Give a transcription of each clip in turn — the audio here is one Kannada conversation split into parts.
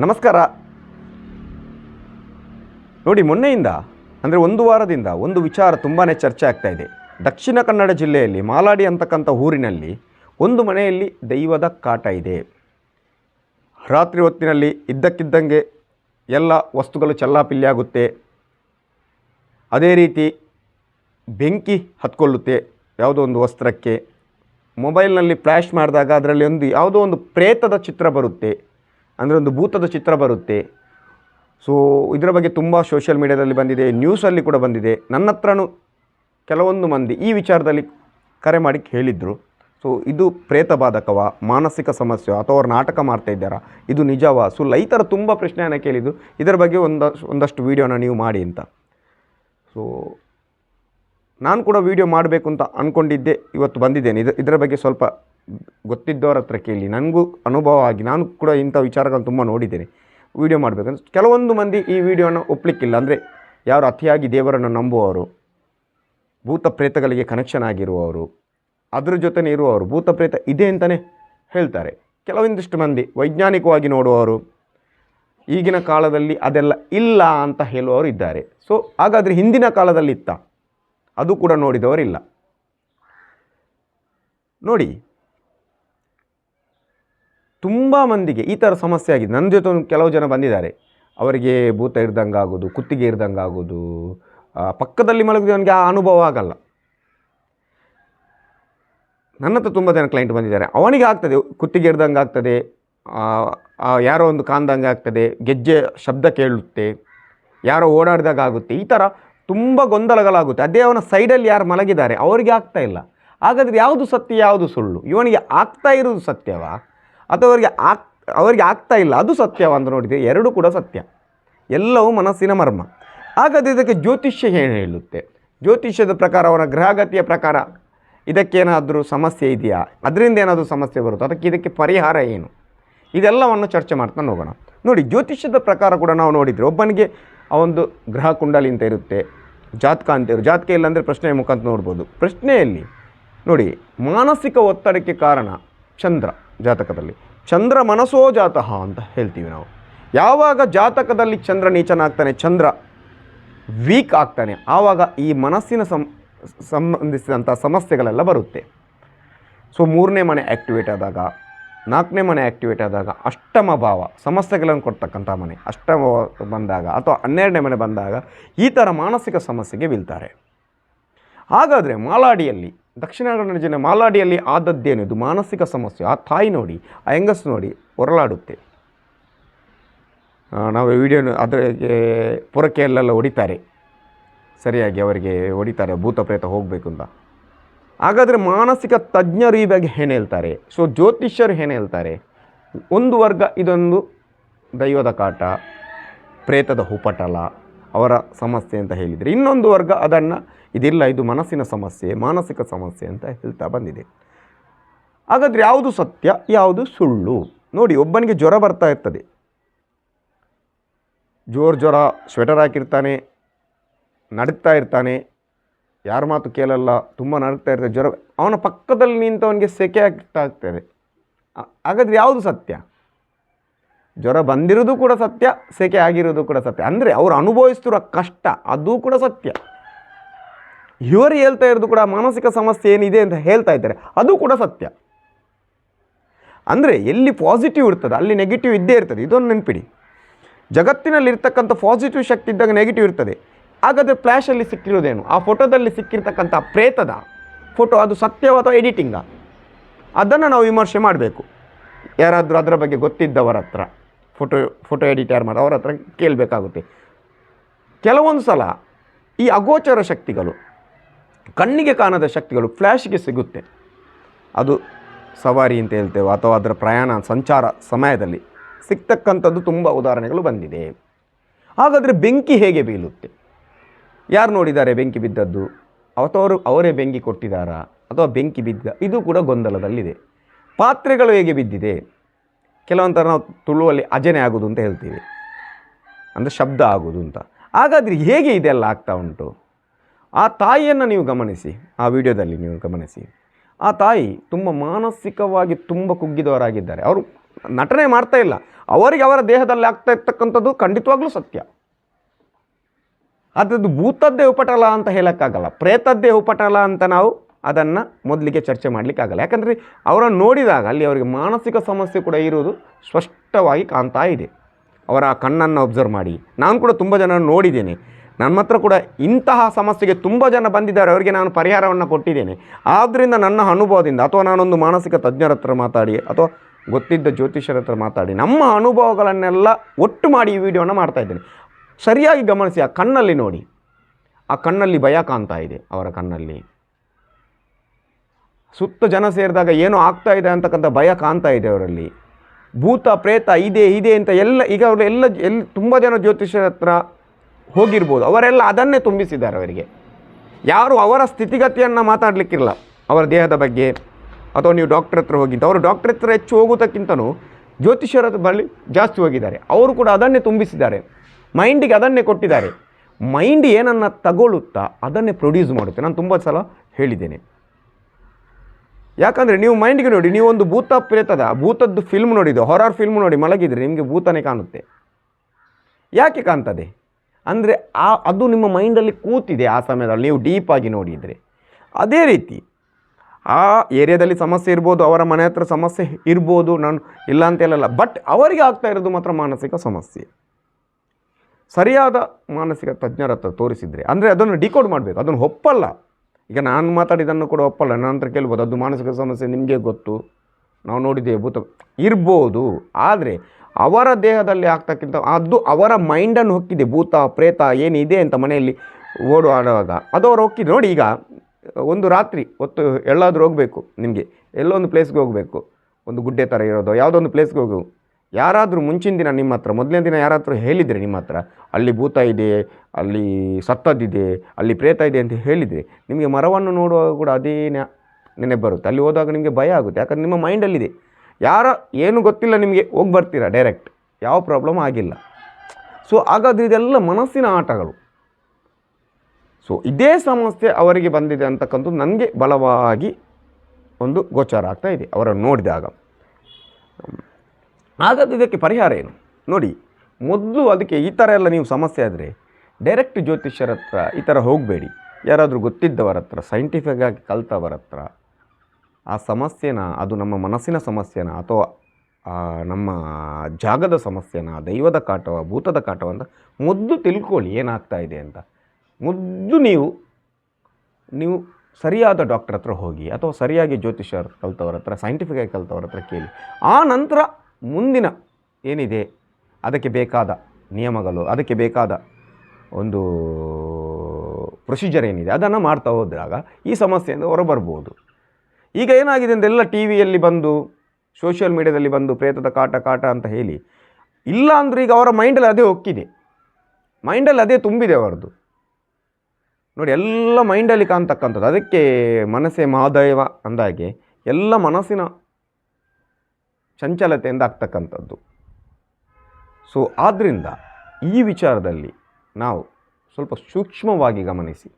ನಮಸ್ಕಾರ. ನೋಡಿ, ಮೊನ್ನೆಯಿಂದ, ಅಂದರೆ ಒಂದು ವಾರದಿಂದ ಒಂದು ವಿಚಾರ ತುಂಬಾ ಚರ್ಚೆ ಆಗ್ತಾ ಇದೆ. ದಕ್ಷಿಣ ಕನ್ನಡ ಜಿಲ್ಲೆಯಲ್ಲಿ, ಮಾಲಾಡಿ ಅಂತಕ್ಕಂಥ ಊರಿನಲ್ಲಿ ಒಂದು ಮನೆಯಲ್ಲಿ ದೈವದ ಕಾಟ ಇದೆ. ರಾತ್ರಿ ಹೊತ್ತಿನಲ್ಲಿ ಇದ್ದಕ್ಕಿದ್ದಂಗೆ ಎಲ್ಲ ವಸ್ತುಗಳು ಚೆಲ್ಲಾಪಿಲ್ಲಿಯಾಗುತ್ತೆ ಅದೇ ರೀತಿ ಬೆಂಕಿ ಹತ್ಕೊಳ್ಳುತ್ತೆ ಯಾವುದೋ ಒಂದು ವಸ್ತ್ರಕ್ಕೆ. ಮೊಬೈಲ್ನಲ್ಲಿ ಫ್ಲ್ಯಾಶ್ ಮಾಡಿದಾಗ ಅದರಲ್ಲಿ ಒಂದು ಯಾವುದೋ ಒಂದು ಪ್ರೇತದ ಚಿತ್ರ ಬರುತ್ತೆ. ಅಂದರೆ ಒಂದು ಭೂತದ ಚಿತ್ರ ಬರುತ್ತೆ. ಸೊ ಇದರ ಬಗ್ಗೆ ತುಂಬ ಸೋಷಿಯಲ್ ಮೀಡ್ಯಾದಲ್ಲಿ ಬಂದಿದೆ ನ್ಯೂಸಲ್ಲಿ ಕೂಡ ಬಂದಿದೆ. ನನ್ನ ಹತ್ರನೂ ಕೆಲವೊಂದು ಮಂದಿ ಈ ವಿಚಾರದಲ್ಲಿ ಕರೆ ಮಾಡಿ ಹೇಳಿದರು ಸೊ ಇದು ಪ್ರೇತ ಬಾಧಕವ ಮಾನಸಿಕ ಸಮಸ್ಯೆ ಅಥವಾ ಅವ್ರು ನಾಟಕ ಮಾಡ್ತಾ ಇದ್ದಾರಾ? ಇದು ನಿಜವಾ? ಸುಳ್ಳ ಈ ತುಂಬ ಪ್ರಶ್ನೆಯನ್ನು ಕೇಳಿದ್ದು ಇದರ ಬಗ್ಗೆ ಒಂದಷ್ಟು ಒಂದಷ್ಟು ವೀಡಿಯೋನ ನೀವು ಮಾಡಿ ಅಂತ. ಸೊ ನಾನು ಕೂಡ ವೀಡಿಯೋ ಮಾಡಬೇಕು ಅಂತ ಅಂದ್ಕೊಂಡಿದ್ದೆ ಇವತ್ತು ಬಂದಿದ್ದೇನೆ. ಇದು, ಇದರ ಬಗ್ಗೆ ಸ್ವಲ್ಪ ಗೊತ್ತಿದ್ದವರ ಹತ್ರ ಕೇಳಿ. ನನಗೂ ಅನುಭವ ಆಗಿ ನಾನು ಕೂಡ ಇಂಥ ವಿಚಾರಗಳನ್ನು ತುಂಬ ನೋಡಿದ್ದೇನೆ. ವೀಡಿಯೋ ಮಾಡಬೇಕಂದ್ರೆ ಕೆಲವೊಂದು ಮಂದಿ ಈ ವಿಡಿಯೋನ ಒಪ್ಪಲಿಕ್ಕಿಲ್ಲ ಅಂದರೆ ಯಾರು ಅತಿಯಾಗಿ ದೇವರನ್ನು ನಂಬುವವರು, ಭೂತ ಪ್ರೇತಗಳಿಗೆ ಕನೆಕ್ಷನ್ ಆಗಿರುವವರು, ಅದರ ಜೊತೆ ಇರುವವರು, ಭೂತ ಪ್ರೇತ ಇದೆ ಅಂತಲೇ ಹೇಳ್ತಾರೆ. ಕೆಲವೊಂದಿಷ್ಟು ಮಂದಿ ವೈಜ್ಞಾನಿಕವಾಗಿ ನೋಡುವವರು, ಈಗಿನ ಕಾಲದಲ್ಲಿ ಅದೆಲ್ಲ ಇಲ್ಲ ಅಂತ ಹೇಳುವವರು ಇದ್ದಾರೆ. ಸೊ ಹಾಗಾದರೆ ಹಿಂದಿನ ಕಾಲದಲ್ಲಿ ಇತ್ತ ಅದು ಕೂಡ ನೋಡಿದವರಿಲ್ಲ. ನೋಡಿ ತುಂಬ ಮಂದಿಗೆ ಈ ಥರ ಸಮಸ್ಯೆ ಆಗಿದೆ. ನನ್ನ ಜೊತೆ ಕೆಲವು ಜನ ಬಂದಿದ್ದಾರೆ. ಅವರಿಗೆ ಭೂತ ಇರ್ದಂಗೆ ಆಗೋದು, ಕುತ್ತಿಗೆ ಇರ್ದಂಗೆ ಆಗೋದು ಪಕ್ಕದಲ್ಲಿ ಮಲಗಿದ್ರೆ ನನಗೆ ಆ ಅನುಭವ ಆಗಲ್ಲ. ನನ್ನ ಹತ್ರ ತುಂಬ ಜನ ಕ್ಲೈಂಟ್ ಬಂದಿದ್ದಾರೆ. ಅವನಿಗೆ ಆಗ್ತದೆ, ಕುತ್ತಿಗೆ ಇರ್ದಂಗೆ ಆಗ್ತದೆ ಯಾರೋ ಒಂದು ಕಾಂದಂಗೆ ಆಗ್ತದೆ, ಗೆಜ್ಜೆ ಶಬ್ದ ಕೇಳುತ್ತೆ, ಯಾರೋ ಓಡಾಡಿದಾಗ ಆಗುತ್ತೆ, ಈ ಥರ ತುಂಬ ಗೊಂದಲಗಳಾಗುತ್ತೆ. ಅದೇ ಅವನ ಸೈಡಲ್ಲಿ ಯಾರು ಮಲಗಿದ್ದಾರೆ, ಅವರಿಗೆ ಆಗ್ತಾ ಇಲ್ಲ. ಹಾಗಾದರೆ ಯಾವುದು ಸತ್ಯ, ಯಾವುದು ಸುಳ್ಳು? ಇವನಿಗೆ ಆಗ್ತಾ ಇರೋದು ಸತ್ಯವಾ? ಅಥವಾ ಅವರಿಗೆ ಆಗ್ ಅವರಿಗೆ ಆಗ್ತಾ ಇಲ್ಲ. ಅದು ಸತ್ಯವ ಅಂತ ನೋಡಿದರೆ ಎರಡೂ ಕೂಡ ಸತ್ಯ. ಎಲ್ಲವೂ ಮನಸ್ಸಿನ ಮರ್ಮ. ಹಾಗಾದರೆ ಇದಕ್ಕೆ ಜ್ಯೋತಿಷ್ಯ ಏನು ಹೇಳುತ್ತೆ. ಜ್ಯೋತಿಷ್ಯದ ಪ್ರಕಾರ ಅವರ ಗ್ರಹಗತಿಯ ಪ್ರಕಾರ ಇದಕ್ಕೇನಾದರೂ ಸಮಸ್ಯೆ ಇದೆಯಾ? ಅದರಿಂದ ಏನಾದರೂ ಸಮಸ್ಯೆ ಬರುತ್ತೋ? ಅದಕ್ಕೆ ಇದಕ್ಕೆ ಪರಿಹಾರ ಏನು? ಇದೆಲ್ಲವನ್ನು ಚರ್ಚೆ ಮಾಡ್ತಾ ಹೋಗೋಣ ನೋಡಿ, ಜ್ಯೋತಿಷ್ಯದ ಪ್ರಕಾರ ಕೂಡ ನಾವು ನೋಡಿದರೆ ಒಬ್ಬನಿಗೆ ಆ ಒಂದು ಗ್ರಹ ಕುಂಡಲಿ ಅಂತ ಇರುತ್ತೆ. ಜಾತಕ ಅಂತ ಇರು ಜಾತಕ ಇಲ್ಲ ಅಂದರೆ ಪ್ರಶ್ನೆ ಮುಖಾಂತರ ನೋಡ್ಬೋದು. ಪ್ರಶ್ನೆಯಲ್ಲಿ ನೋಡಿ, ಮಾನಸಿಕ ಒತ್ತಡಕ್ಕೆ ಕಾರಣ ಚಂದ್ರ. ಜಾತಕದಲ್ಲಿ. ಚಂದ್ರ ಮನಸೋ ಜಾತಃ ಅಂತ ಹೇಳ್ತೀವಿ ನಾವು. ಯಾವಾಗ ಜಾತಕದಲ್ಲಿ ಚಂದ್ರ ನೀಚನಾಗ್ತಾನೆ, ಚಂದ್ರ ವೀಕ್ ಆಗ್ತಾನೆ, ಆವಾಗ ಈ ಮನಸ್ಸಿನ ಸಂ, ಸಂಬಂಧಿಸಿದಂಥ ಸಮಸ್ಯೆಗಳೆಲ್ಲ ಬರುತ್ತೆ. ಸೊ ಮೂರನೇ ಮನೆ ಆ್ಯಕ್ಟಿವೇಟ್ ಆದಾಗ, ನಾಲ್ಕನೇ ಮನೆ ಆ್ಯಕ್ಟಿವೇಟ್ ಆದಾಗ ಅಷ್ಟಮ ಭಾವ, ಸಮಸ್ಯೆಗಳನ್ನು ಕೊಡ್ತಕ್ಕಂಥ ಮನೆ, ಅಷ್ಟಮ ಬಂದಾಗ ಅಥವಾ ಹನ್ನೆರಡನೇ ಮನೆ ಬಂದಾಗ ಈ ಥರ ಮಾನಸಿಕ ಸಮಸ್ಯೆಗೆ ಬೀಳ್ತಾರೆ. ಹಾಗಾದರೆ ಮಾಲಾಡಿಯಲ್ಲಿ ದಕ್ಷಿಣ ಕನ್ನಡ ಜಿಲ್ಲೆ ಮಾಲಾಡಿಯಲ್ಲಿ ಆದದ್ದೇನು? ಇದು ಮಾನಸಿಕ ಸಮಸ್ಯೆ. ಆ ತಾಯಿ ನೋಡಿ, ಆ ಹೆಂಗಸು ನೋಡಿ ಹೊರಲಾಡುತ್ತೆ ನಾವು ವಿಡಿಯೋ ಅದರ ಪುರಕೆಯಲ್ಲೆಲ್ಲ ಹೊಡಿತಾರೆ. ಸರಿಯಾಗಿ ಅವರಿಗೆ ಹೊಡಿತಾರೆ, ಭೂತ ಪ್ರೇತ ಹೋಗಬೇಕು ಅಂತ. ಹಾಗಾದರೆ ಮಾನಸಿಕ ತಜ್ಞರು ಈ ಬಗ್ಗೆ ಏನು ಹೇಳ್ತಾರೆ? ಸೊ, ಜ್ಯೋತಿಷ್ಯರು ಏನು ಹೇಳ್ತಾರೆ? ಒಂದು ವರ್ಗ ಇದೊಂದು ದೈವದ ಕಾಟ, ಪ್ರೇತದ ಹುಪಟಲ ಅವರ ಸಮಸ್ಯೆ ಅಂತ ಹೇಳಿದರೆ. ಇನ್ನೊಂದು ವರ್ಗ ಅದನ್ನು ಇದಿಲ್ಲ, ಇದು ಮನಸ್ಸಿನ ಸಮಸ್ಯೆ, ಮಾನಸಿಕ ಸಮಸ್ಯೆ ಅಂತ ಹೇಳ್ತಾ ಬಂದಿದೆ. ಹಾಗಾದರೆ ಯಾವುದು ಸತ್ಯ, ಯಾವುದು ಸುಳ್ಳು? ನೋಡಿ, ಒಬ್ಬನಿಗೆ ಜ್ವರ ಬರ್ತಾ ಇರ್ತದೆ. ಜೋರು ಜ್ವರ ಸ್ವೆಟರ್ ಹಾಕಿರ್ತಾನೆ ನಡುತ್ತಾ ಇರ್ತಾನೆ, ಯಾರ ಮಾತು ಕೇಳಲ್ಲ, ತುಂಬ ನಡುಗ್ತಾ ಇರ್ತಾರೆ ಜ್ವರ, ಅವನ ಪಕ್ಕದಲ್ಲಿ ನಿಂತವನಿಗೆ ಸೆಕೆ ಆಗ್ತಾ ಹಾಗಾದರೆ ಹಾಗಾದ್ರೆ ಯಾವುದು ಸತ್ಯ? ಜ್ವರ ಬಂದಿರೋದು ಕೂಡ ಸತ್ಯ, ಸೆಕೆ ಆಗಿರೋದು ಕೂಡ ಸತ್ಯ. ಅಂದರೆ ಅವರು ಅನುಭವಿಸ್ತಿರೋ ಕಷ್ಟ, ಅದು ಕೂಡ ಸತ್ಯ. ಇವರು ಹೇಳ್ತಾ ಇರೋದು ಕೂಡ ಮಾನಸಿಕ ಸಮಸ್ಯೆ ಏನಿದೆ ಅಂತ ಹೇಳ್ತಾ ಇದ್ದಾರೆ, ಅದು ಕೂಡ ಸತ್ಯ. ಅಂದರೆ ಎಲ್ಲಿ ಪಾಸಿಟಿವ್ ಇರ್ತದೆ, ಅಲ್ಲಿ ನೆಗೆಟಿವ್ ಇದ್ದೇ ಇರ್ತದೆ, ಇದೊಂದು ನೆನಪಿಡಿ. ಜಗತ್ತಿನಲ್ಲಿ ಇರ್ತಕ್ಕಂಥ ಪಾಸಿಟಿವ್ ಶಕ್ತಿ ಇದ್ದಾಗ ನೆಗೆಟಿವ್ ಇರ್ತದೆ. ಹಾಗಾದರೆ ಫ್ಲ್ಯಾಶಲ್ಲಿ ಸಿಕ್ಕಿರೋದೇನು? ಆ ಫೋಟೋದಲ್ಲಿ ಸಿಕ್ಕಿರ್ತಕ್ಕಂಥ ಪ್ರೇತದ ಫೋಟೋ ಅದು ಸತ್ಯವ ಅಥವಾ ಎಡಿಟಿಂಗಾ ಅದನ್ನು ನಾವು ವಿಮರ್ಶೆ ಮಾಡಬೇಕು. ಯಾರಾದರೂ ಅದರ ಬಗ್ಗೆ ಗೊತ್ತಿದ್ದವರ ಹತ್ರ ಫೋಟೋ ಫೋಟೋ ಎಡಿಟ್ ಯಾರು ಮಾಡಿ, ಅವ್ರ ಹತ್ರ ಕೇಳಬೇಕಾಗುತ್ತೆ. ಕೆಲವೊಂದು ಸಲ ಈ ಅಗೋಚರ ಶಕ್ತಿಗಳು, ಕಣ್ಣಿಗೆ ಕಾಣದ ಶಕ್ತಿಗಳು ಫ್ಲ್ಯಾಶ್ಗೆ ಸಿಗುತ್ತೆ. ಅದು ಸವಾರಿ ಅಂತ ಹೇಳ್ತೇವೆ, ಅಥವಾ ಅದರ ಪ್ರಯಾಣ, ಸಂಚಾರ ಸಮಯದಲ್ಲಿ ಸಿಗ್ತಕ್ಕಂಥದ್ದು ತುಂಬ ಉದಾಹರಣೆಗಳು ಬಂದಿದೆ. ಹಾಗಾದರೆ ಬೆಂಕಿ ಹೇಗೆ ಬೀಳುತ್ತೆ? ಯಾರು ನೋಡಿದ್ದಾರೆ ಬೆಂಕಿ ಬಿದ್ದದ್ದು? ಅಥವಾ ಅವರು ಅವರೇ ಬೆಂಕಿ ಕೊಟ್ಟಿದ್ದಾರಾ? ಅಥವಾ ಬೆಂಕಿ ಬಿದ್ದ, ಇದು ಕೂಡ ಗೊಂದಲದಲ್ಲಿದೆ. ಪಾತ್ರೆಗಳು ಹೇಗೆ ಬಿದ್ದಿದೆ? ಕೆಲವೊಂಥರ ನಾವು ತುಳುವಲ್ಲಿ ಅಜನೆ ಆಗೋದು ಅಂತ ಹೇಳ್ತೀವಿ. ಅಂದರೆ ಶಬ್ದ ಆಗೋದು ಅಂತ. ಹಾಗಾದರೆ ಹೇಗೆ ಇದೆಲ್ಲ ಆಗ್ತಾ ಉಂಟು? ಆ ತಾಯಿಯನ್ನು ನೀವು ಗಮನಿಸಿ. ಆ ವಿಡಿಯೋದಲ್ಲಿ ನೀವು ಗಮನಿಸಿ. ಆ ತಾಯಿ ತುಂಬ ಮಾನಸಿಕವಾಗಿ ತುಂಬ ಕುಗ್ಗಿದವರಾಗಿದ್ದಾರೆ. ಅವರು ನಟನೆ ಮಾಡ್ತಾ ಇಲ್ಲ. ಅವರಿಗೆ ಅವರ ದೇಹದಲ್ಲಿ ಆಗ್ತಾ ಇರ್ತಕ್ಕಂಥದ್ದು ಖಂಡಿತವಾಗ್ಲೂ ಸತ್ಯ. ಅದರದ್ದು ಭೂತದ್ದೇ ಉಪಟಲ ಅಂತ ಹೇಳೋಕ್ಕಾಗಲ್ಲ. ಪ್ರೇತದ್ದೇ ಉಪಟಲ ಅಂತ ನಾವು ಅದನ್ನು ಮೊದಲಿಗೆ ಚರ್ಚೆ ಮಾಡಲಿಕ್ಕಾಗಲ್ಲ. ಯಾಕಂದರೆ ಅವರನ್ನು ನೋಡಿದಾಗ ಅಲ್ಲಿ ಅವರಿಗೆ ಮಾನಸಿಕ ಸಮಸ್ಯೆ ಕೂಡ ಇರುವುದು ಸ್ಪಷ್ಟವಾಗಿ ಕಾಣ್ತಾ ಇದೆ. ಅವರ ಕಣ್ಣನ್ನು ಒಬ್ಸರ್ವ್ ಮಾಡಿ. ನಾನು ಕೂಡ ತುಂಬ ಜನ ನೋಡಿದ್ದೇನೆ. ನನ್ನ ಹತ್ರ ಕೂಡ ಇಂತಹ ಸಮಸ್ಯೆಗೆ ತುಂಬ ಜನ ಬಂದಿದ್ದಾರೆ. ಅವರಿಗೆ ನಾನು ಪರಿಹಾರವನ್ನು ಕೊಟ್ಟಿದ್ದೇನೆ. ಆದ್ದರಿಂದ ನನ್ನ ಅನುಭವದಿಂದ ಅಥವಾ ನಾನೊಂದು ಮಾನಸಿಕ ತಜ್ಞರ ಹತ್ರ ಮಾತಾಡಿ ಅಥವಾ ಗೊತ್ತಿದ್ದ ಜ್ಯೋತಿಷ್ಯರ ಹತ್ರ ಮಾತಾಡಿ, ನಮ್ಮ ಅನುಭವಗಳನ್ನೆಲ್ಲ ಒಟ್ಟು ಮಾಡಿ ಈ ವಿಡಿಯೋನ ಮಾಡ್ತಾ ಇದ್ದೇನೆ. ಸರಿಯಾಗಿ ಗಮನಿಸಿ, ಆ ಕಣ್ಣಲ್ಲಿ ನೋಡಿ. ಆ ಕಣ್ಣಲ್ಲಿ ಭಯ ಕಾಣ್ತಾ ಇದೆ ಅವರ ಕಣ್ಣಲ್ಲಿ. ಸುತ್ತ ಜನ ಸೇರಿದಾಗ ಏನೋ ಆಗ್ತಾ ಇದೆ ಅಂತಕ್ಕಂಥ ಭಯ ಕಾಣ್ತಾ ಇದೆ ಅವರಲ್ಲಿ. ಭೂತ, ಪ್ರೇತ, ಇದೆ ಇದೆ ಅಂತ ಎಲ್ಲ, ಈಗ ಅವರು ಎಲ್ಲ, ಎಲ್ಲಿ ತುಂಬ ಜನ ಜ್ಯೋತಿಷ್ಯರ ಹತ್ರ ಹೋಗಿರ್ಬೋದು. ಅವರೆಲ್ಲ ಅದನ್ನೇ ತುಂಬಿಸಿದ್ದಾರೆ ಅವರಿಗೆ. ಯಾರು ಅವರ ಸ್ಥಿತಿಗತಿಯನ್ನು ಮಾತಾಡಲಿಕ್ಕಿಲ್ಲ ಅವರ ದೇಹದ ಬಗ್ಗೆ. ಅಥವಾ ನೀವು ಡಾಕ್ಟರ್ ಹತ್ರ ಹೋಗಿಂತ ಅವರು ಡಾಕ್ಟರ್ ಹತ್ರ ಹೆಚ್ಚು ಹೋಗೋದಕ್ಕಿಂತನೂ ಜ್ಯೋತಿಷ್ಯರ ಬಳಿ ಜಾಸ್ತಿ ಹೋಗಿದ್ದಾರೆ. ಅವರು ಕೂಡ ಅದನ್ನೇ ತುಂಬಿಸಿದ್ದಾರೆ. ಮೈಂಡಿಗೆ ಅದನ್ನೇ ಕೊಟ್ಟಿದ್ದಾರೆ. ಮೈಂಡ್ ಏನನ್ನು ತಗೊಳ್ಳುತ್ತಾ ಅದನ್ನೇ ಪ್ರೊಡ್ಯೂಸ್ ಮಾಡುತ್ತೆ. ನಾನು ತುಂಬ ಸಲ ಹೇಳಿದ್ದೇನೆ. ಯಾಕಂದರೆ ನೀವು ಮೈಂಡ್ಗೆ ನೋಡಿ, ನೀವು ಒಂದು ಭೂತ ಪ್ರೇತದ, ಭೂತದ್ದು ಫಿಲ್ಮ್ ನೋಡಿದ್ದು ಹೊರರ್ ಫಿಲ್ಮ್ ನೋಡಿ ಮಲಗಿದರೆ ನಿಮಗೆ ಭೂತನೇ ಕಾಣುತ್ತೆ. ಯಾಕೆ ಕಾಣ್ತದೆ? ಅಂದರೆ ಆ, ಅದು ನಿಮ್ಮ ಮೈಂಡಲ್ಲಿ ಕೂತಿದೆ ಆ ಸಮಯದಲ್ಲಿ, ನೀವು ಡೀಪಾಗಿ ನೋಡಿದರೆ. ಅದೇ ರೀತಿ, ಆ ಏರಿಯಾದಲ್ಲಿ ಸಮಸ್ಯೆ ಇರ್ಬೋದು, ಅವರ ಮನೆ ಹತ್ರ ಸಮಸ್ಯೆ ಇರ್ಬೋದು, ನಾನು ಇಲ್ಲ ಅಂತ ಹೇಳಲ್ಲ. ಬಟ್ ಅವರಿಗೆ ಆಗ್ತಾ ಇರೋದು ಮಾತ್ರ ಮಾನಸಿಕ ಸಮಸ್ಯೆ. ಸರಿಯಾದ ಮಾನಸಿಕ ತಜ್ಞರ ಹತ್ರ ತೋರಿಸಿದರೆ, ಅಂದರೆ ಅದನ್ನು ಡಿಕೋಡ್ ಮಾಡಬೇಕು, ಅದನ್ನು ಒಪ್ಪಲ್ಲ. ಈಗ ನಾನು ಮಾತಾಡಿದ್ದನ್ನು ಕೂಡ ಒಪ್ಪಲ್ಲ. ನನ್ನ ಹತ್ರ ಕೇಳ್ಬೋದು, ಅದು ಮಾನಸಿಕ ಸಮಸ್ಯೆ ನಿಮಗೆ ಗೊತ್ತು. ನಾವು ನೋಡಿದ್ದೇವೆ, ಭೂತ ಇರ್ಬೋದು. ಆದರೆ ಅವರ ದೇಹದಲ್ಲಿ ಆಗ್ತಕ್ಕಿಂತ ಅದು ಅವರ ಮೈಂಡನ್ನು ಹೊಕ್ಕಿದೆ. ಭೂತ, ಪ್ರೇತ ಏನಿದೆ ಅಂತ ಮನೆಯಲ್ಲಿ ಓಡಾಡುವಾಗ. ಅದು ಅವರು ಹೊಕ್ಕಿದೆ ನೋಡಿ ಈಗ ಒಂದು ರಾತ್ರಿ ಹೊತ್ತು ಎಲ್ಲಾದರೂ ಹೋಗಬೇಕು ನಿಮಗೆ. ಎಲ್ಲೋ ಒಂದು ಪ್ಲೇಸ್ಗೆ ಹೋಗಬೇಕು. ಒಂದು ಗುಡ್ಡೆ ಥರ ಇರೋದು, ಯಾವುದೋ ಒಂದು ಪ್ಲೇಸ್ಗೆ ಹೋಗು. ಯಾರಾದರೂ ಮುಂಚಿನ ದಿನ ನಿಮ್ಮ ಹತ್ರ, ಮೊದಲನೇ ದಿನ ಯಾರಾದರೂ ಹೇಳಿದರೆ ನಿಮ್ಮ ಹತ್ರ, ಅಲ್ಲಿ ಭೂತ ಇದೆ, ಅಲ್ಲಿ ಸತ್ತದ್ದಿದೆ, ಅಲ್ಲಿ ಪ್ರೇತ ಇದೆ ಅಂತ ಹೇಳಿದರೆ ನಿಮಗೆ ಮರವನ್ನು ನೋಡುವಾಗ ಕೂಡ ಅದೇ ನೆನೆ ಬರುತ್ತೆ. ಅಲ್ಲಿ ಹೋದಾಗ ನಿಮಗೆ ಭಯ ಆಗುತ್ತೆ. ಯಾಕಂದರೆ ನಿಮ್ಮ ಮೈಂಡಲ್ಲಿದೆ ಯಾರ, ಏನು ಗೊತ್ತಿಲ್ಲ ನಿಮಗೆ, ಹೋಗಿ ಬರ್ತೀರಾ ಡೈರೆಕ್ಟ್ ಯಾವ ಪ್ರಾಬ್ಲಮ್ ಆಗಿಲ್ಲ. ಸೊ ಹಾಗಾದ್ರೆ ಇದೆಲ್ಲ ಮನಸ್ಸಿನ ಆಟಗಳು. ಸೊ ಇದೇ ಸಮಸ್ಯೆ ಅವರಿಗೆ ಬಂದಿದೆ ಅಂತಕ್ಕಂಥದ್ದು ನನಗೆ ಬಲವಾಗಿ ಒಂದು ಗೋಚಾರ ಆಗ್ತಾ ಇದೆ. ಅವರನ್ನು ನೋಡಿದಾಗ. ಹಾಗಾದ್ರೆ ಇದಕ್ಕೆ ಪರಿಹಾರ ಏನು? ನೋಡಿ, ಮೊದಲು ಅದಕ್ಕೆ ಈ ಥರ ಎಲ್ಲ ನೀವು ಸಮಸ್ಯೆ ಆದರೆ ಡೈರೆಕ್ಟ್ ಜ್ಯೋತಿಷ್ಯರ ಹತ್ರ ಈ ಥರ ಹೋಗಬೇಡಿ. ಯಾರಾದರೂ ಗೊತ್ತಿದ್ದವರ ಹತ್ರ ಸೈಂಟಿಫಿಕ್ ಆಗಿ ಕಲ್ತವರ ಹತ್ರ, ಆ ಸಮಸ್ಯೆನ, ಅದು ನಮ್ಮ ಮನಸ್ಸಿನ ಸಮಸ್ಯೆನ ಅಥವಾ ನಮ್ಮ ಜಾಗದ ಸಮಸ್ಯೆನ, ದೈವದ ಕಾಟವ, ಭೂತದ ಕಾಟವ ಅಂತ ಮೊದಲು ತಿಳ್ಕೊಳ್ಳಿ ಏನಾಗ್ತಾ ಇದೆ ಅಂತ. ಮೊದಲು ನೀವು ನೀವು ಸರಿಯಾದ ಡಾಕ್ಟರ್ ಹತ್ರ ಹೋಗಿ ಅಥವಾ ಸರಿಯಾಗಿ ಜ್ಯೋತಿಷ್ಯ ಕಲ್ತವ್ರ ಹತ್ರ ಸೈಂಟಿಫಿಕ್ ಆಗಿ ಕಲ್ತವ್ರ ಹತ್ರ ಕೇಳಿ. ಆ ನಂತರ ಮುಂದಿನ ಏನಿದೆ, ಅದಕ್ಕೆ ಬೇಕಾದ ನಿಯಮಗಳು, ಅದಕ್ಕೆ ಬೇಕಾದ ಒಂದು ಪ್ರೊಸೀಜರ್ ಏನಿದೆ, ಅದನ್ನು ಮಾಡ್ತಾ ಹೋದಾಗ ಈ ಸಮಸ್ಯೆಯಿಂದ ಹೊರಬರ್ಬೋದು. ಈಗ ಏನಾಗಿದೆ ಅಂತೆಲ್ಲ ಟಿ ವಿಯಲ್ಲಿ ಬಂದು ಸೋಷಿಯಲ್ ಮೀಡ್ಯಾದಲ್ಲಿ ಬಂದು, ಪ್ರೇತದ ಕಾಟ ಕಾಟ ಅಂತ ಹೇಳಿ, ಇಲ್ಲ ಅಂದರೆ ಈಗ ಅವರ ಮೈಂಡಲ್ಲಿ ಅದೇ ಹೊಕ್ಕಿದೆ ಮೈಂಡಲ್ಲಿ ಅದೇ ತುಂಬಿದೆ ಅವರದ್ದು ನೋಡಿ, ಎಲ್ಲ ಮೈಂಡಲ್ಲಿ ಕಾಣ್ತಕ್ಕಂಥದ್ದು. ಅದಕ್ಕೆ ಮನಸ್ಸೇ ಮಹಾದೈವ ಅಂದಾಗೆ ಎಲ್ಲ ಮನಸ್ಸಿನ ಚಂಚಲತೆಯಿಂದ ಆಗ್ತಕ್ಕಂಥದ್ದು. ಸೊ ಆದ್ದರಿಂದ ಈ ವಿಚಾರದಲ್ಲಿ ನಾವು ಸ್ವಲ್ಪ ಸೂಕ್ಷ್ಮವಾಗಿ ಗಮನಿಸಿ.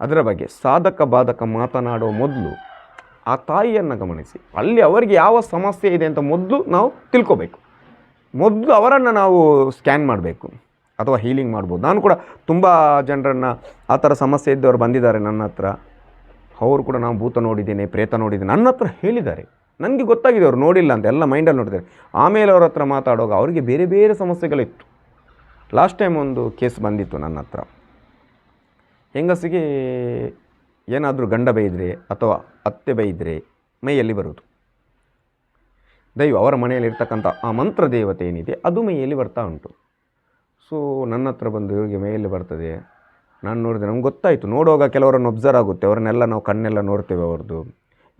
ಅದರ ಬಗ್ಗೆ ಸಾಧಕ ಬಾಧಕ ಮಾತನಾಡುವ ಮೊದಲು ಆ ತಾಯಿಯನ್ನು ಗಮನಿಸಿ. ಅಲ್ಲಿ ಅವರಿಗೆ ಯಾವ ಸಮಸ್ಯೆ ಇದೆ ಅಂತ ಮೊದಲು ನಾವು ತಿಳ್ಕೊಬೇಕು. ಮೊದಲು ಅವರನ್ನು ನಾವು ಸ್ಕ್ಯಾನ್ ಮಾಡಬೇಕು ಅಥವಾ ಹೀಲಿಂಗ್ ಮಾಡ್ಬೋದು. ನಾನು ಕೂಡ ತುಂಬ ಜನರನ್ನು ಆ ಥರ ಸಮಸ್ಯೆ ಇದ್ದವರು ಬಂದಿದ್ದಾರೆ ನನ್ನ ಹತ್ರ. ಅವರು ಕೂಡ ನಾವು ಭೂತ ನೋಡಿದ್ದೇನೆ, ಪ್ರೇತ ನೋಡಿದ್ದೇನೆ, ನನ್ನ ಹತ್ರ ಹೇಳಿದ್ದಾರೆ. ನನಗೆ ಗೊತ್ತಾಗಿದೆ ಅವ್ರು ನೋಡಿಲ್ಲ ಅಂತ, ಎಲ್ಲ ಮೈಂಡಲ್ಲಿ ನೋಡಿದ್ದಾರೆ ಆಮೇಲೆ ಅವ್ರ ಹತ್ರ ಮಾತಾಡುವಾಗ ಅವರಿಗೆ ಬೇರೆ ಬೇರೆ ಸಮಸ್ಯೆಗಳಿತ್ತು. ಲಾಸ್ಟ್ ಟೈಮ್ ಒಂದು ಕೇಸ್ ಬಂದಿತ್ತು ನನ್ನ ಹತ್ರ. ಹೆಂಗಸಿಗೆ ಏನಾದರೂ ಗಂಡ ಬೈದರೆ ಅಥವಾ ಅತ್ತೆ ಬೈದರೆ ಮೈಯಲ್ಲಿ ಬರುವುದು. ದೈವ ಅವರ ಮನೆಯಲ್ಲಿರ್ತಕ್ಕಂಥ ಆ ಮಂತ್ರ ದೇವತೆ ಏನಿದೆ, ಅದು ಮೈಯಲ್ಲಿ ಬರ್ತಾ ಉಂಟು. ಸೊ ನನ್ನ ಹತ್ರ ಬಂದು ಇವರಿಗೆ ಮೈಯಲ್ಲಿ ಬರ್ತದೆ. ನಾನು ನೋಡಿದೆ, ನಮ್ಗೆ ಗೊತ್ತಾಯಿತು. ನೋಡುವಾಗ ಕೆಲವರನ್ನು ಒಬ್ಸರ್ವ್ ಆಗುತ್ತೆ. ಅವರನ್ನೆಲ್ಲ ನಾವು ಕಣ್ಣೆಲ್ಲ ನೋಡ್ತೇವೆ ಅವ್ರದ್ದು.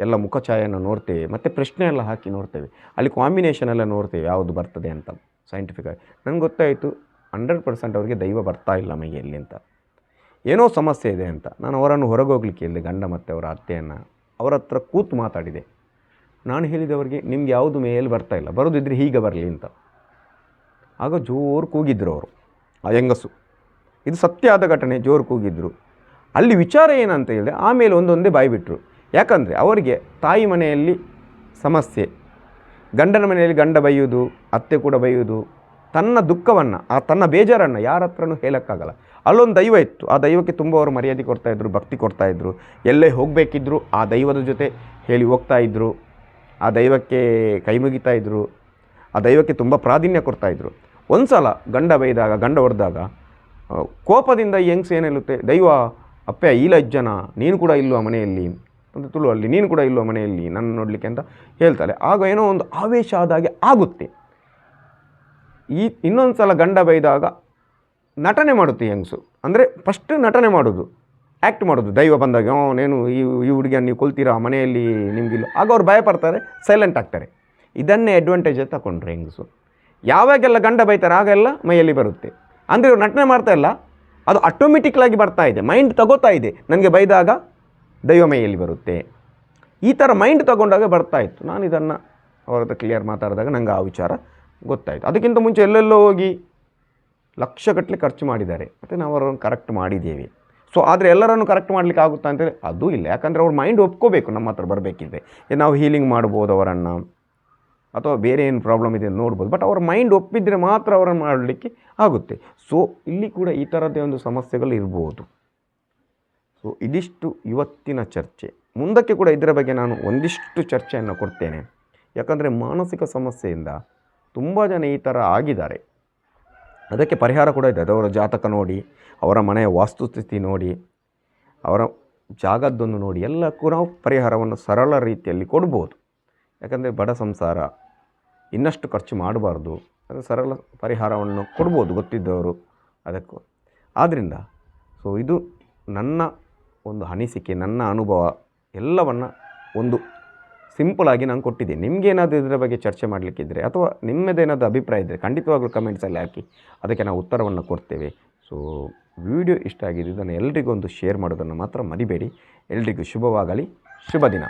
ಎಲ್ಲ ಮುಖಛಾಯೆಯನ್ನು ನೋಡ್ತೇವೆ, ಮತ್ತು ಪ್ರಶ್ನೆ ಎಲ್ಲ ಹಾಕಿ ನೋಡ್ತೇವೆ. ಅಲ್ಲಿ ಕಾಂಬಿನೇಷನ್ ಎಲ್ಲ ನೋಡ್ತೇವೆ, ಯಾವುದು ಬರ್ತದೆ ಅಂತ ಸೈಂಟಿಫಿಕ್ ಆಗಿ. ನನಗೆ ಗೊತ್ತಾಯಿತು ಹಂಡ್ರೆಡ್ ಪರ್ಸೆಂಟ್ ಅವರಿಗೆ ದೈವ ಬರ್ತಾ ಇಲ್ಲ ಎಲ್ಲಿ ಅಂತ. ಏನೋ ಸಮಸ್ಯೆ ಇದೆ ಅಂತ. ನಾನು ಅವರನ್ನು ಹೊರಗೆ ಹೋಗ್ಲಿಕ್ಕೆ ಹೇಳಿದೆ ಗಂಡ ಮತ್ತು ಅವರ ಅತ್ತೆಯನ್ನು, ಅವರ ಹತ್ರ ಕೂತು ಮಾತಾಡಿದೆ. ನಾನು ಹೇಳಿದವರಿಗೆ ನಿಮ್ಗೆ ಯಾವುದು ಮೇಲೆ ಬರ್ತಾ ಇಲ್ಲ, ಬರೋದಿದ್ರೆ ಹೀಗೆ ಬರಲಿ ಅಂತ. ಆಗ ಜೋರು ಕೂಗಿದ್ರು ಅವರು, ಆ ಹೆಂಗಸು. ಇದು ಸತ್ಯ ಆದ ಘಟನೆ, ಜೋರು ಕೂಗಿದ್ರು. ಅಲ್ಲಿ ವಿಚಾರ ಏನಂತ ಹೇಳಿದ್ರೆ, ಆಮೇಲೆ ಒಂದೊಂದೇ ಬಾಯಿ ಬಿಟ್ಟರು ಯಾಕಂದರೆ ಅವರಿಗೆ ತಾಯಿ ಮನೆಯಲ್ಲಿ ಸಮಸ್ಯೆ, ಗಂಡನ ಮನೆಯಲ್ಲಿ ಗಂಡ ಬೈಯುವುದು ಅತ್ತೆ ಕೂಡ ಬೈಯುವುದು ತನ್ನ ದುಃಖವನ್ನು, ಆ ತನ್ನ ಬೇಜಾರನ್ನು ಯಾರ ಹತ್ರನೂ ಹೇಳೋಕ್ಕಾಗಲ್ಲ. ಅಲ್ಲೊಂದು ದೈವ ಇತ್ತು, ಆ ದೈವಕ್ಕೆ ತುಂಬ ಅವರು ಮರ್ಯಾದೆ ಕೊಡ್ತಾಯಿದ್ರು ಭಕ್ತಿ ಕೊಡ್ತಾಯಿದ್ರು ಎಲ್ಲೇ ಹೋಗಬೇಕಿದ್ರು, ಆ ದೈವದ ಜೊತೆ ಹೇಳಿ ಹೋಗ್ತಾ ಇದ್ದರು ಆ ದೈವಕ್ಕೆ ಕೈ ಮುಗಿತಾಯಿದ್ರು ಆ ದೈವಕ್ಕೆ ತುಂಬ ಪ್ರಾಧೀನ್ಯ ಕೊಡ್ತಾಯಿದ್ರು ಒಂದು ಸಲ ಗಂಡ ಬೈದಾಗ, ಗಂಡ ಹೊಡೆದಾಗ ಕೋಪದಿಂದ ಈ ಹೆಂಗ್ಸ್ ಏನು ದೈವ, ಅಪ್ಪೆ ಇಲ್ಲ ಜನ ನೀನು ಕೂಡ ಇಲ್ಲವಾ ಮನೆಯಲ್ಲಿ? ಅಂತ ತುಳುವಲ್ಲಿ ನೀನು ಕೂಡ ಇಲ್ಲೋ ಮನೆಯಲ್ಲಿ? ನನ್ನ ನೋಡಲಿಕ್ಕೆ ಅಂತ ಹೇಳ್ತಾಳೆ ಆಗ ಏನೋ ಒಂದು ಆವೇಶ ಆದಾಗೆ ಆಗುತ್ತೆ. ಈ ಇನ್ನೊಂದು ಸಲ ಗಂಡ ಬೈದಾಗ ನಟನೆ ಮಾಡುತ್ತೆ ಹೆಂಗ್ಸು ಅಂದರೆ ಫಸ್ಟ್ ನಟನೆ ಮಾಡೋದು ಆ್ಯಕ್ಟ್ ಮಾಡೋದು. ದೈವ ಬಂದಾಗ ನೇನು ಈ ಈ ಹುಡುಗಿಯನ್ನು ನೀವು ಕೊಲ್ತೀರಾ? ಮನೆಯಲ್ಲಿ ನಿಮಗಿಲ್ಲ ಆಗ ಅವ್ರು ಭಯಪಡ್ತಾರೆ ಸೈಲೆಂಟ್ ಆಗ್ತಾರೆ. ಇದನ್ನೇ ಅಡ್ವಾಂಟೇಜ್ ತಗೊಂಡ್ರೆ ಹೆಂಗಸು ಯಾವಾಗೆಲ್ಲ ಗಂಡ ಬೈತಾರೆ, ಆಗೆಲ್ಲ ಮೈಯಲ್ಲಿ ಬರುತ್ತೆ. ಅಂದರೆ ಇವ್ರು ನಟನೆ ಮಾಡ್ತಾ ಇಲ್ಲ, ಅದು ಆಟೋಮೆಟಿಕ್ಲಾಗಿ ಬರ್ತಾ ಇದೆ. ಮೈಂಡ್ ತಗೋತಾ ಇದೆ. ನನಗೆ ಬೈದಾಗ ದೈವ ಮೈಯಲ್ಲಿ ಬರುತ್ತೆ. ಈ ಥರ ಮೈಂಡ್ ತಗೊಂಡಾಗ ಬರ್ತಾ ಇತ್ತು. ನಾನು ಇದನ್ನು ಅವ್ರ ಹತ್ರ ಕ್ಲಿಯರ್ ಮಾತಾಡಿದಾಗ ನಂಗೆ ಆ ವಿಚಾರ ಗೊತ್ತಾಯಿತು. ಅದಕ್ಕಿಂತ ಮುಂಚೆ ಎಲ್ಲೆಲ್ಲೋ ಹೋಗಿ ಲಕ್ಷಗಟ್ಟಲೆ ಖರ್ಚು ಮಾಡಿದ್ದಾರೆ. ಮತ್ತು ನಾವು ಅವರನ್ನು ಕರೆಕ್ಟ್ ಮಾಡಿದ್ದೇವೆ. ಸೊ ಆದರೆ ಎಲ್ಲರನ್ನು ಕರೆಕ್ಟ್ ಮಾಡಲಿಕ್ಕೆ ಆಗುತ್ತಾ ಅಂತೇಳಿ ಅದೂ ಇಲ್ಲ. ಯಾಕಂದರೆ ಅವ್ರ ಮೈಂಡ್ ಒಪ್ಕೋಬೇಕು ನಮ್ಮ ಹತ್ರ ಬರಬೇಕಿದ್ರೆ. ನಾವು ಹೀಲಿಂಗ್ ಮಾಡ್ಬೋದು ಅವರನ್ನು. ಅಥವಾ ಬೇರೆ ಏನು ಪ್ರಾಬ್ಲಮ್ ಇದೆ ನೋಡ್ಬೋದು. ಬಟ್ ಅವ್ರ ಮೈಂಡ್ ಒಪ್ಪಿದರೆ ಮಾತ್ರ ಅವರನ್ನು ಮಾಡಲಿಕ್ಕೆ ಆಗುತ್ತೆ. ಸೊ ಇಲ್ಲಿ ಕೂಡ ಈ ಥರದ್ದೇ ಒಂದು ಸಮಸ್ಯೆಗಳು ಇರ್ಬೋದು. ಸೊ ಇದಿಷ್ಟು ಇವತ್ತಿನ ಚರ್ಚೆ. ಮುಂದಕ್ಕೆ ಕೂಡ ಇದರ ಬಗ್ಗೆ ನಾನು ಒಂದಿಷ್ಟು ಚರ್ಚೆಯನ್ನು ಕೊಡ್ತೇನೆ. ಯಾಕಂದರೆ ಮಾನಸಿಕ ಸಮಸ್ಯೆಯಿಂದ ತುಂಬ ಜನ ಈ ಥರ ಆಗಿದ್ದಾರೆ. ಅದಕ್ಕೆ ಪರಿಹಾರ ಕೂಡ ಇದೆ. ಅದವರ ಜಾತಕ ನೋಡಿ, ಅವರ ಮನೆಯ ವಾಸ್ತುಸ್ಥಿತಿ ನೋಡಿ, ಅವರ ಜಾಗದ್ದೊಂದು ನೋಡಿ ಎಲ್ಲಕ್ಕೂ ನಾವು ಪರಿಹಾರವನ್ನು ಸರಳ ರೀತಿಯಲ್ಲಿ ಕೊಡ್ಬೋದು. ಯಾಕಂದರೆ ಬಡ ಸಂಸಾರ, ಇನ್ನಷ್ಟು ಖರ್ಚು ಮಾಡಬಾರ್ದು. ಅದು ಸರಳ ಪರಿಹಾರವನ್ನು ಕೊಡ್ಬೋದು ಗೊತ್ತಿದ್ದವರು ಅದಕ್ಕೂ. ಆದ್ದರಿಂದ ಸೊ ಇದು ನನ್ನ ಒಂದು ಅನಿಸಿಕೆ, ನನ್ನ ಅನುಭವ, ಎಲ್ಲವನ್ನು ಒಂದು ಸಿಂಪಲಾಗಿ ನಾನು ಕೊಟ್ಟಿದ್ದೀನಿ ನಿಮಗೇನಾದರೂ ಇದರ ಬಗ್ಗೆ ಚರ್ಚೆ ಮಾಡಲಿಕ್ಕಿದ್ರೆ ಅಥವಾ ನಿಮ್ಮದೇನಾದರೂ ಅಭಿಪ್ರಾಯ ಇದ್ದರೆ ಖಂಡಿತವಾಗ್ಲೂ ಕಮೆಂಟ್ಸಲ್ಲಿ ಹಾಕಿ. ಅದಕ್ಕೆ ನಾವು ಉತ್ತರವನ್ನು ಕೊಡ್ತೇವೆ. ಸೊ ವಿಡಿಯೋ ಇಷ್ಟ ಆಗಿದೆ ಇದನ್ನು ಎಲ್ರಿಗೂ ಒಂದು ಶೇರ್ ಮಾಡೋದನ್ನು ಮಾತ್ರ ಮರಿಬೇಡಿ. ಎಲ್ರಿಗೂ ಶುಭವಾಗಲಿ. ಶುಭ ದಿನ